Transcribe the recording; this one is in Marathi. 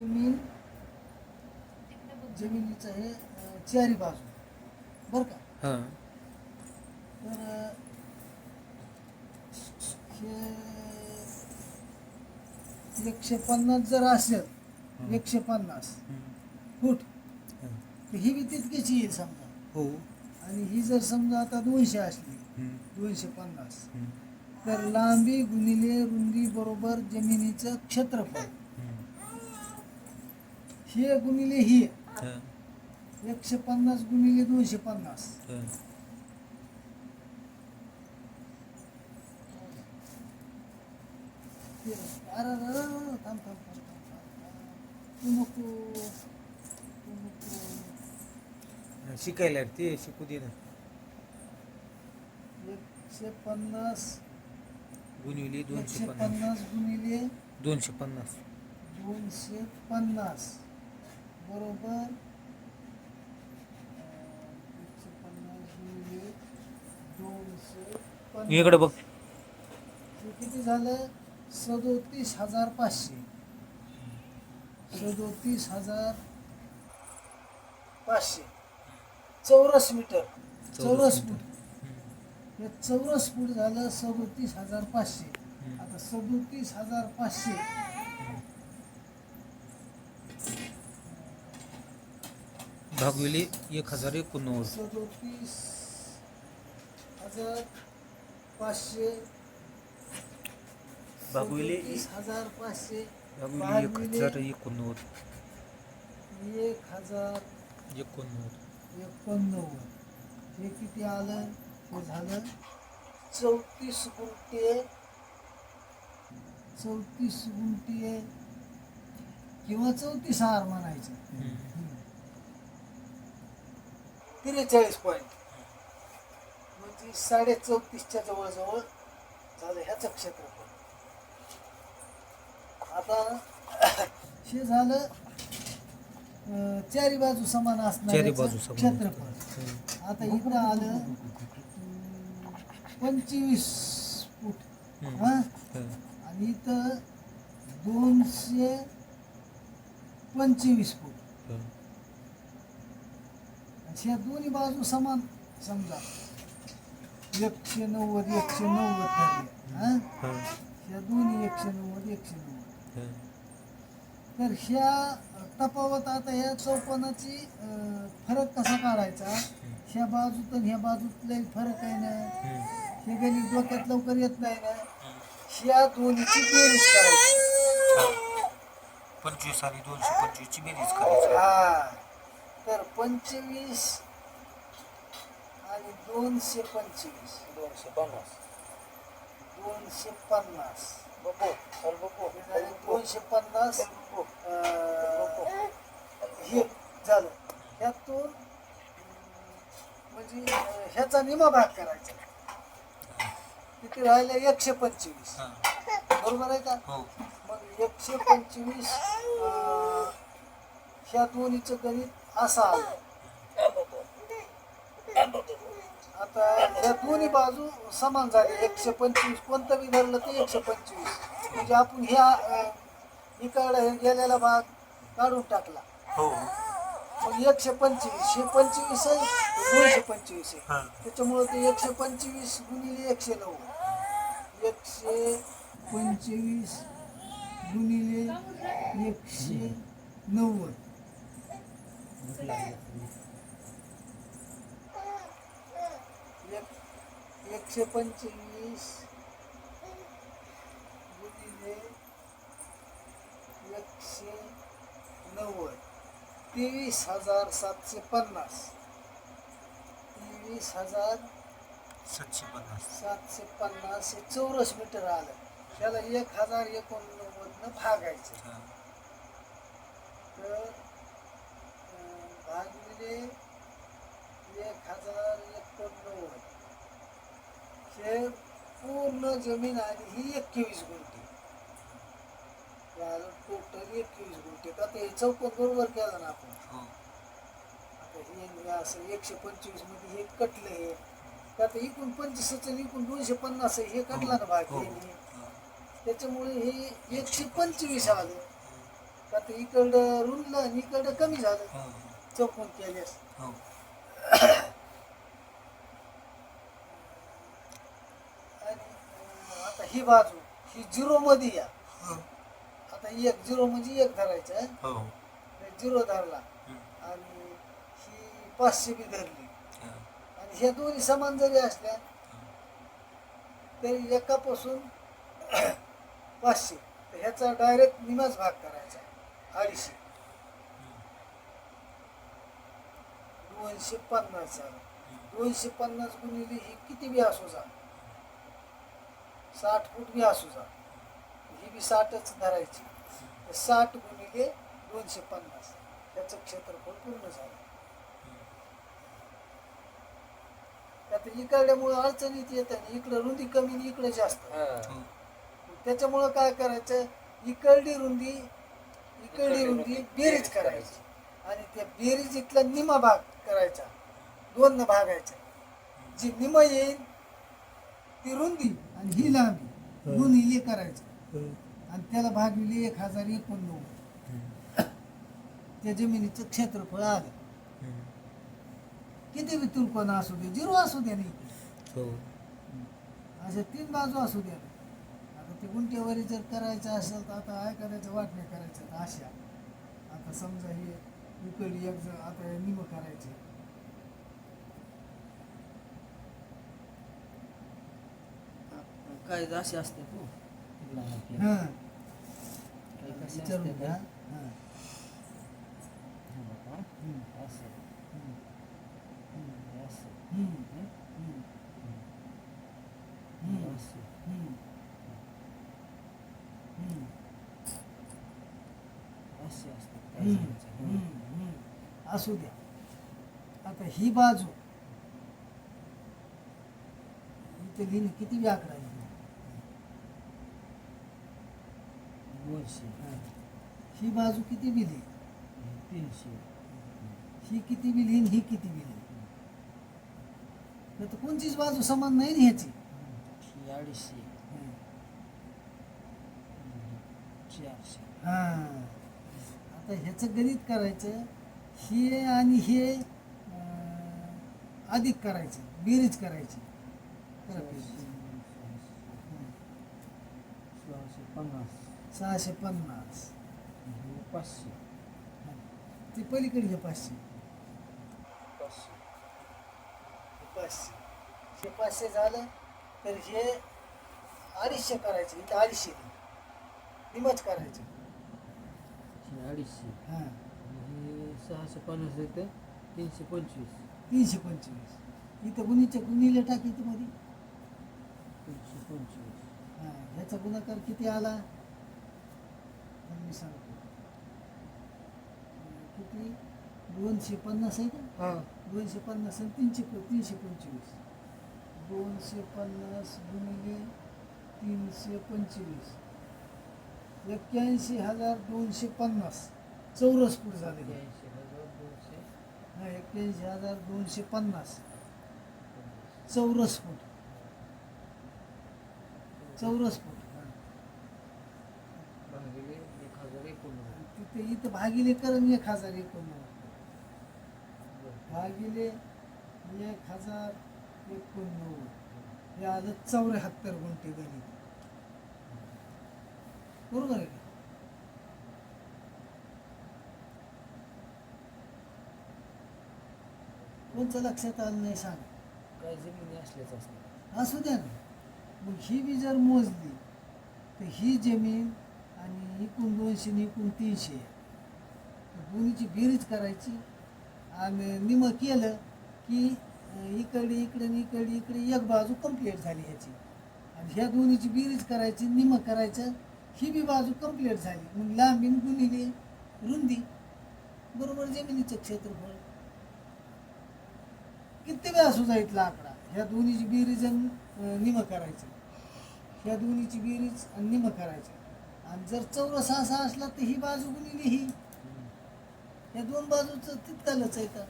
जमीन जमिनीचं हे चारी बाजू. बरं का? हां. तर एकशे पन्नास जर असेल एकशे पन्नास फूट. हां. ही बी तितकीच येईल समजा. हो. आणि ही जर समजा आता दोनशे असली. दोनशे पन्नास. तर लांबी गुणिले रुंदी बरोबर जमिनीचं क्षेत्रफळ. हे गुणिले ही. एकशे पन्नास गुणिले दोनशे पन्नास. ते- अरे थांब थांब. तू नको तू नको. शिकायला ते शिकू दे ना. एकशे पन्नास. गुणविली दोनशे पन्नास गुणिले दोनशे पन्नास. दोनशे पन्नास. बरोबर. अं, एकशे पन्नास गुणिले दोनशे इकडे बघ. हे किती झालं? सदोतीस हजार पाचशे. सदोतीस हजार पाचशे. चौरस मीटर. चौरस. फूट. हे चौरस फूट झालं सदोतीस हजार पाचशे. आता सदोतीस हजार पाचशे. भागविली. एक हजार एकोणनव्वद. सदोतीस हजार पाचशे भागविले. सदोतीस हजार पाचशे भागविली एक हजार एकोणनव्वद. एक हजार एकोणनव्वद. एकोणनव्वद. हे किती आलं? हे झालं चौतीस गुंठे. चौतीस गुंठे. किंवा चौतीस हार म्हणायचं. त्रेचाळीस पॉईंट म्हणजे साडे चौतीसच्या जवळजवळ झालं ह्याचं क्षेत्रफळ आता हे झालं चारी बाजू समान चारी बाजू असणार. क्षेत्रफळ. आता इथं आलं पंचवीस फूट. हा. आणि इथं दोनशे पंचवीस फूट. ह्या दोन्ही बाजू समान. समजा. एकशे नव्वद एकशे नव्वद. ह्या दोन्ही एकशे नव्वद एकशे नव्वद. तर ह्या तफावत आता ह्या चौपनाची फरक कसा काढायचा? ह्या बाजूत आणि ह्या बाजूत लई फरक आहे ना. हे. गणित डोक्यात लवकर येत नाही ना? ह्या दोन्हीची बेरीज करायची. पंचवीस आणि दोनशे पंचवीसची बेरीज करायची. हा. तर पंचवीस आणि दोनशे पंचवीस. दोनशे पन्नास. दोनशे पन्नास. हे दोनशे पन्नास हे झालं. ह्यातून म्हणजे ह्याचा निमा भाग करायचा. किती राहिले? एकशे पंचवीस. हां. बरोबर आहे का? हो. मग एकशे पंचवीस ह्या दोन्हीचं गणित असं. आता ह्या दोन्ही बाजू समान झाले. एकशे पंचवीस. कोणतं बी धरलं ते एकशे पंचवीस. म्हणजे आपण ह्या इकडं गेलेला भाग काढून टाकला. हो. मग एकशे पंचवीस. हे पंचवीस आहे दोनशे पंचवीस आहे. त्याच्यामुळं ते एकशे पंचवीस गुणिले एकशे नव्वद एकशे पंचवीस गुणिले एकशे नव्वद. एकशे पंचवीस. गुणिले एकशे नव्वद. तेवीस हजार सातशे पन्नास. तेवीस हजार सातशे पन्नास. सातशे पन्नास हे चौरस मीटर आलं. त्याला एक हजार एकोणनव्वदनं भागायचं. तर भागिले एक हजार एकोणनव्वद हे पूर्ण जमीन आली ही एकवीस गुंठे. टोटल एकवीस गुंठे. आता हे चौकोन बरोबर केला ना आपण. हो. हे हे असं एकशे पंचवीसमध्ये हे कटलं हे. आता इकडून पंचवीसचं आणि इकडून दोनशे पन्नास हे कटला ना भाग हो. हे. त्याच्यामुळे हे एकशे पंचवीस आलं. का तर इकडं रुंदलं आणि इकडं कमी झालं. चौकून केल्यास हो. आणि आता ही बाजू ही झिरो मध्ये या. हो. आता एक झिरो म्हणजे एक धरायचं हं? झिरो धरला. आणि ही पाचशे बी धरली. आणि ह्या दोन्ही समान जरी असल्या तरी एकापासून पाचशे. ह्याचा डायरेक्ट निमाच भाग करायचा अडीचशे. दोनशे पन्नास झालं. दोनशे पन्नास गुणिले ही किती बी असू जा. साठ फूट बी असू जा. ही बी साठच धरायची. साठ गुणिले दोनशे पन्नास. त्याचं क्षेत्रफळ पूर्ण झालं. आता इकडल्यामुळं अडचणीत येत आणि इकडं रुंदी कमी आणि इकडं जास्त. त्याच्यामुळं काय करायचं? इकडली रुंदी इकडली रुंदी बेरीज करायची. आणि त्या बेरीज इथला निमा भाग करायचा. दोन न भागायचा. जी निम येईल ती रुंदी आणि ही लांबी. गुणिले करायचं. आणि त्याला भागविले एक हजार एकोणनव्वद. त्या जमिनीचं क्षेत्रफळ आलं. किती बी तुलपणा असू दे झिरो असू दे नाही. हो. अशा तीन बाजू असू द्या आता ते गुंठेवारी जर करायचं असेल तर आता काय करायचं वाटणे करायचं अशा. आता समजा हे इकडली एक जण आता हे निम करायचे काय असे असते तू हां काही कसे विचारून असते घ्या का? हां हे बघा, हम्म, असं, हम्म, असू द्या. आता ही बाजू इथे लिहिणे किती लिहिणे दोनशे. ही. बाजू किती बी तीनशे. ही किती बी लिहिन ही किती बी लिहिन नाही तर कोणतीच बाजू समान नाही ना ह्याची अडीचशे. चारशे. हा. आता ह्याचं गणित करायचं. हे आणि हे अधिक करायचं बेरीज करायची. सहाशे पन्नास. सहाशे पन्नास पाचशे. ते पलीकडे घे पाचशे. पाचशे. पाचशे हे पाचशे झालं तर हे अडीचशे करायचे इथं अडीचशे. निमच करायचं. अडीचशे. हां. हे सहाशे पन्नास येतं तीनशे पंचवीस. तीनशे पंचवीस. इथं गुणीच्या गुणीला टाक इथं मध्ये. तीनशे पंचवीस. हां ह्याचा गुणाकार किती आला? मी सांगतो किती? दोनशे पन्नास आहे का? हां. दोनशे पन्नास आणि तीनशे तीनशे पंचवीस. दोनशे पन्नास गुणिले तीनशे पंचवीस. एक्क्याऐंशी हजार दोनशे पन्नास. चौरस फूट झाले एक्क्याऐंशी हजार दोनशे एक्क्याऐंशी हजार दोनशे पन्नास. चौरस फूट चौरस फूट एक हजार तिथे इथं भागिले करण एक हजार एकोणनव्वद. भागिले एक हजार एकोणनव्वद. हे आलं चौऱ्याहत्तर गुंठे गणित बरोबर आहे कोणचं लक्षात आलं नाही सांग. काय जमिनी असल्याच असतात असू द्या ना. मग ही बी जर मोजली तर ही जमीन आणि एकूण दोनशे आणि एकूण तीनशे दोन्हीची बेरीज करायची. आणि निम केलं की इकडे इकडे इकडे इकडे एक बाजू कंप्लीट झाली ह्याची. आणि ह्या दोन्हीची बेरीज करायची निम करायचं ही बी बाजू कंप्लीट झाली. मग लांबी न गुणिले रुंदी. बरोबर जमिनीचं क्षेत्रफळ. किती वेळा असू इथला आकडा? ह्या दोन्हीची बेरीज आणि निम करायचं. ह्या दोन्हीची बेरीज आणि निम करायचं. आणि जर चौरस असा असला तर ही बाजू गुणिली ही. या दोन बाजूचं तितकालच आहे का